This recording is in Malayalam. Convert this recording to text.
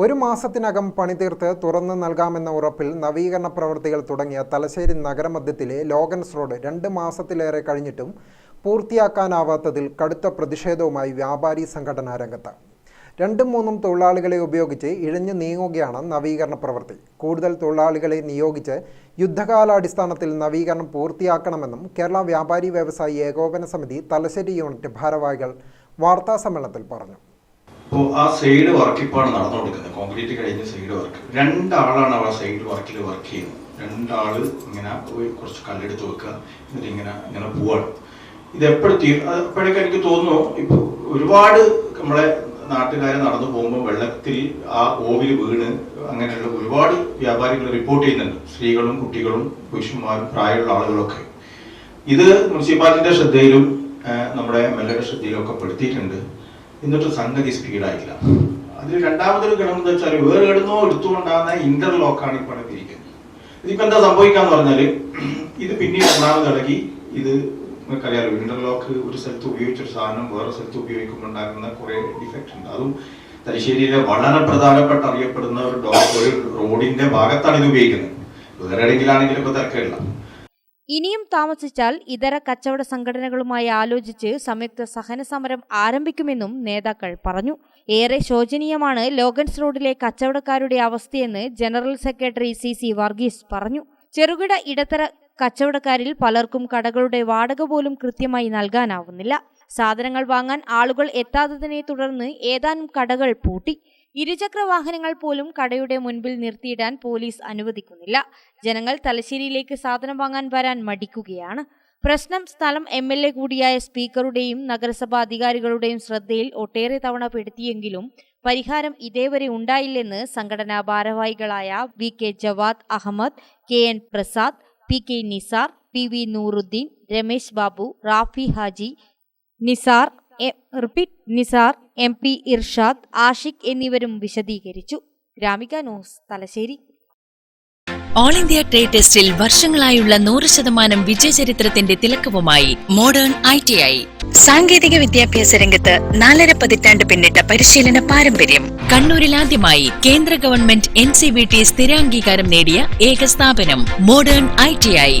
ഒരു മാസത്തിനകം പണിതീർത്ത് തുറന്നു നൽകാമെന്ന ഉറപ്പിൽ നവീകരണ പ്രവൃത്തികൾ തുടങ്ങിയ തലശ്ശേരി നഗരമധ്യത്തിലെ ലോഗൻസ് റോഡ് രണ്ട് മാസത്തിലേറെ കഴിഞ്ഞിട്ടും പൂർത്തിയാക്കാനാവാത്തതിൽ കടുത്ത പ്രതിഷേധവുമായി വ്യാപാരി സംഘടനാ രംഗത്ത്. രണ്ടും മൂന്നും തൊഴിലാളികളെ ഉപയോഗിച്ച് ഇഴഞ്ഞു നീങ്ങുകയാണ് നവീകരണ പ്രവൃത്തി. കൂടുതൽ തൊഴിലാളികളെ നിയോഗിച്ച് യുദ്ധകാലാടിസ്ഥാനത്തിൽ നവീകരണം പൂർത്തിയാക്കണമെന്നും കേരള വ്യാപാരി വ്യവസായി ഏകോപന സമിതി തലശ്ശേരി യൂണിറ്റ് ഭാരവാഹികൾ വാർത്താസമ്മേളനത്തിൽ പറഞ്ഞു. അപ്പോൾ ആ സൈഡ് വർക്ക് ഇപ്പോഴാണ് നടന്നുകൊടുക്കുന്നത് കോൺക്രീറ്റ് കഴിഞ്ഞ സൈഡ് വർക്ക്. രണ്ടാളാണ് ആ സൈഡ് വർക്കിൽ വർക്ക് ചെയ്യുന്നത്. രണ്ടാൾ ഇങ്ങനെ പോയി കുറച്ച് കല്ലെടുത്ത് വെക്കുക. എന്നിട്ട് ഇങ്ങനെ ഇങ്ങനെ പോവാണ് ഇത് എപ്പോഴും തീർ അപ്പോഴൊക്കെ എനിക്ക് തോന്നുന്നു ഇപ്പൊ ഒരുപാട് നമ്മളെ നാട്ടുകാരെ നടന്നു പോകുമ്പോൾ വെള്ളത്തിൽ ആ ഓവിൽ വീണ് അങ്ങനെയുള്ള ഒരുപാട് വ്യാപാരികൾ റിപ്പോർട്ട് ചെയ്യുന്നുണ്ട്. സ്ത്രീകളും കുട്ടികളും പുരുഷന്മാരും പ്രായമുള്ള ആളുകളൊക്കെ. ഇത് മുനിസിപ്പാലിറ്റിയുടെ ശ്രദ്ധയിലും നമ്മുടെ എം എൽ എയുടെ ശ്രദ്ധയിലും ഒക്കെ പെടുത്തിയിട്ടുണ്ട്. എന്നിട്ട് സംഗതി സ്പീഡായില്ല അതിൽ രണ്ടാമതൊരു ഘടകം എന്താ വെച്ചാൽ വേറെ എവിടുന്നോ എടുത്തുകൊണ്ടാകുന്ന ഇന്റർലോക്കാണ് ഇപ്പോൾ ഇരിക്കുന്നത് ഇതിപ്പോ എന്താ സംഭവിക്കാന്ന് പറഞ്ഞാൽ ഇത് പിന്നീട് ഒന്നാമത് ഇളകി ഇത് നിങ്ങൾക്കറിയാലോ ഇന്റർലോക്ക് ഒരു സ്ഥലത്ത് ഉപയോഗിച്ചൊരു സാധനം വേറെ സ്ഥലത്ത് ഉപയോഗിക്കുമ്പോൾ ഉണ്ടാകുന്ന കുറെ ഡിഫക്റ്റ് ഉണ്ട്. അതും തലശ്ശേരിയിലെ വളരെ പ്രധാനപ്പെട്ട അറിയപ്പെടുന്ന ഒരു ഡോ ഒരു റോഡിന്റെ ഭാഗത്താണ് ഇത് ഉപയോഗിക്കുന്നത്. വേറെ എവിടെയെങ്കിലാണെങ്കിലും ഇപ്പൊ തിരക്കില്ല ഇനിയും താമസിച്ചാൽ ഇതര കച്ചവട സംഘടനകളുമായി ആലോചിച്ച് സംയുക്ത സഹന സമരം ആരംഭിക്കുമെന്നും നേതാക്കൾ പറഞ്ഞു. ഏറെ ശോചനീയമാണ് ലോഗൻസ് റോഡിലെ കച്ചവടക്കാരുടെ അവസ്ഥയെന്ന് general secretary C C Varghese പറഞ്ഞു. ചെറുകിട ഇടത്തര കച്ചവടക്കാരിൽ പലർക്കും കടകളുടെ വാടക പോലും കൃത്യമായി നൽകാനാവുന്നില്ല. സാധനങ്ങൾ വാങ്ങാൻ ആളുകൾ എത്താത്തതിനെ തുടർന്ന് ഏതാനും കടകൾ പൂട്ടി. ഇരുചക്ര വാഹനങ്ങൾ പോലും കടയുടെ മുൻപിൽ നിർത്തിയിടാൻ പോലീസ് അനുവദിക്കുന്നില്ല. ജനങ്ങൾ തലശ്ശേരിയിലേക്ക് സാധനം വാങ്ങാൻ വരാൻ മടിക്കുകയാണ്. പ്രശ്നം സ്ഥലം എം എൽ എ കൂടിയായ സ്പീക്കറുടെയും നഗരസഭാ അധികാരികളുടെയും ശ്രദ്ധയിൽ ഒട്ടേറെ തവണ പെടുത്തിയെങ്കിലും പരിഹാരം ഇതേവരെ ഉണ്ടായില്ലെന്ന് സംഘടനാ ഭാരവാഹികളായ V K Javad Ahmed K N Prasad P K Nisar P V Nooruddin Ramesh Babu Rafi Haji Nisar repeat Nisar M P Irshad Ashiq എന്നിവരും വിശദീകരിച്ചു. Gramika news Thalassery. All India trade ടെസ്റ്റിൽ വർഷങ്ങളായുള്ള നൂറ് ശതമാനം വിജയചരിത്രത്തിന്റെ തിലക്കവുമായി മോഡേൺ ഐ ടി ഐ. സാങ്കേതിക വിദ്യാഭ്യാസ രംഗത്ത് നാലര പതിറ്റാണ്ട് പിന്നിട്ട പരിശീലന പാരമ്പര്യം. കണ്ണൂരിൽ ആദ്യമായി കേന്ദ്ര government N C V T സ്ഥിരാംഗീകാരം നേടിയ ഏക സ്ഥാപനം മോഡേൺ ഐ ടി ഐ.